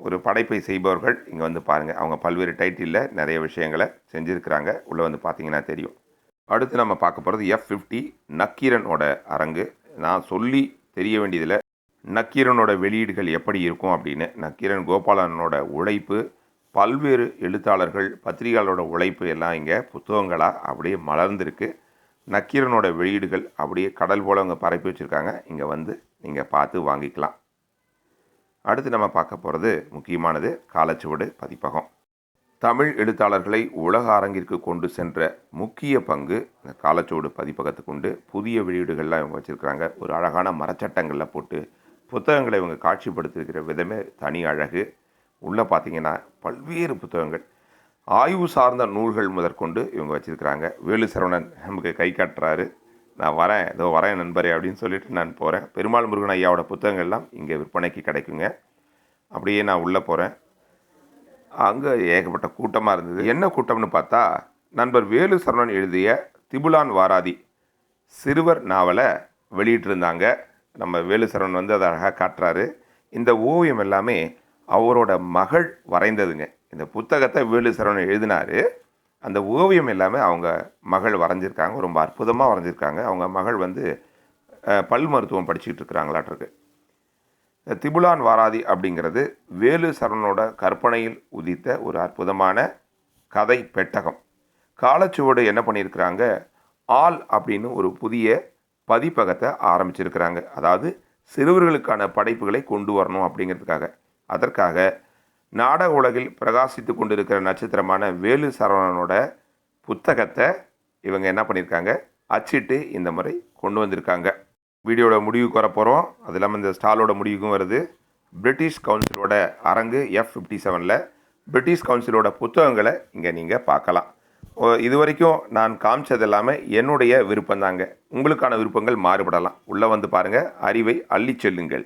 [SPEAKER 1] ஒரு படைப்பை செய்பவர்கள் இங்கே வந்து பாருங்கள் அவங்க பல்வேறு டைட்டிலில் நிறைய விஷயங்களை செஞ்சுருக்கிறாங்க. உள்ளே வந்து பார்த்தீங்கன்னா தெரியும். அடுத்து நம்ம பார்க்க போகிறது எஃப் ஃபிஃப்டி நக்கீரனோட அரங்கு. நான் சொல்லி தெரிய வேண்டியதில் நக்கீரனோட வெளியீடுகள் எப்படி இருக்கும் அப்படின்னு நக்கீரன் கோபாலனோட உழைப்பு பல்வேறு எழுத்தாளர்கள் பத்திரிகையாளரோட உழைப்பு எல்லாம் இங்கே புத்தகங்களாக அப்படியே மலர்ந்துருக்கு. நக்கீரனோட வெளியீடுகள் அப்படியே கடல் போல அவங்க பரப்பி வச்சுருக்காங்க. இங்கே வந்து நீங்கள் பார்த்து வாங்கிக்கலாம். அடுத்து நம்ம பார்க்க போகிறது முக்கியமானது காலச்சுவடு பதிப்பகம். தமிழ் எழுத்தாளர்களை உலக அரங்கிற்கு கொண்டு சென்ற முக்கிய பங்கு இந்த காலச்சுவடு பதிப்பகத்துக்கு உண்டு. புதிய வெளியீடுகள்லாம் இவங்க வச்சுருக்கிறாங்க. ஒரு அழகான மரச்சட்டங்களில் போட்டு புத்தகங்களை இவங்க காட்சிப்படுத்திருக்கிற விதமே தனி அழகு. உள்ளே பார்த்தீங்கன்னா பல்வேறு புத்தகங்கள். ஆய்வு சார்ந்த நூல்கள் முதற்கொண்டு இவங்க வச்சுருக்கிறாங்க. வேலு சரவணன் நமக்கு கை காட்டுறாரு. நான் வரேன் ஏதோ வரேன் நண்பரே அப்படின்னு சொல்லிட்டு நான் போகிறேன் பெருமாள் முருகன் ஐயாவோட புத்தகங்கள்லாம் இங்கே விற்பனைக்கு கிடைக்குங்க. அப்படியே நான் உள்ளே போகிறேன் அங்கே ஏகப்பட்ட கூட்டமாக இருந்தது. என்ன கூட்டம்னு பார்த்தா நண்பர் வேலு சரவணன் எழுதிய திபுலான் வாராதி சிறுவர் நாவலை வெளியிட்டிருந்தாங்க. நம்ம வேலு சரவணன் வந்து அதை அழகாக காட்டுறாரு. இந்த ஓவியம் எல்லாமே அவரோட மகள் வரைந்ததுங்க. இந்த புத்தகத்தை வேலு சரவணன் எழுதினாரு. அந்த ஓவியம் எல்லாமே அவங்க மகள் வரைஞ்சிருக்காங்க ரொம்ப அற்புதமாக வரைஞ்சிருக்காங்க. அவங்க மகள் வந்து பல் மருத்துவம் படிச்சுக்கிட்டு இருக்கிறாங்களாட்டிருக்கு. இந்த திபுலான் வாராதி அப்படிங்கிறது வேலு சரணோட கற்பனையில் உதித்த ஒரு அற்புதமான கதை பெட்டகம். காலச்சுவடு என்ன பண்ணியிருக்கிறாங்க? ஆல் அப்படின்னு ஒரு புதிய பதிப்பகத்தை ஆரம்பிச்சிருக்கிறாங்க. அதாவது சிறுவர்களுக்கான படைப்புகளை கொண்டு வரணும் அப்படிங்கிறதுக்காக. அதற்காக நாடக உலகில் பிரகாசித்து கொண்டிருக்கிற நட்சத்திரமான வேலு சரவணனோட புத்தகத்தை இவங்க என்ன பண்ணியிருக்காங்க? அச்சிட்டு இந்த முறை கொண்டு வந்திருக்காங்க. வீடியோட முடிவுக்கு வர போகிறோம் அது இல்லாமல் இந்த ஸ்டாலோட முடிவுக்கும் வருது. பிரிட்டிஷ் கவுன்சிலோட அரங்கு எஃப் ஃபிஃப்டி செவனில் பிரிட்டிஷ் கவுன்சிலோட புத்தகங்களை இங்கே நீங்கள் பார்க்கலாம். ஓ, இது வரைக்கும் நான் காமிச்சது எல்லாமே என்னுடைய விருப்பம் தாங்க உங்களுக்கான விருப்பங்கள் மாறுபடலாம். உள்ளே வந்து பாருங்கள் அறிவை அள்ளிச் செல்லுங்கள்.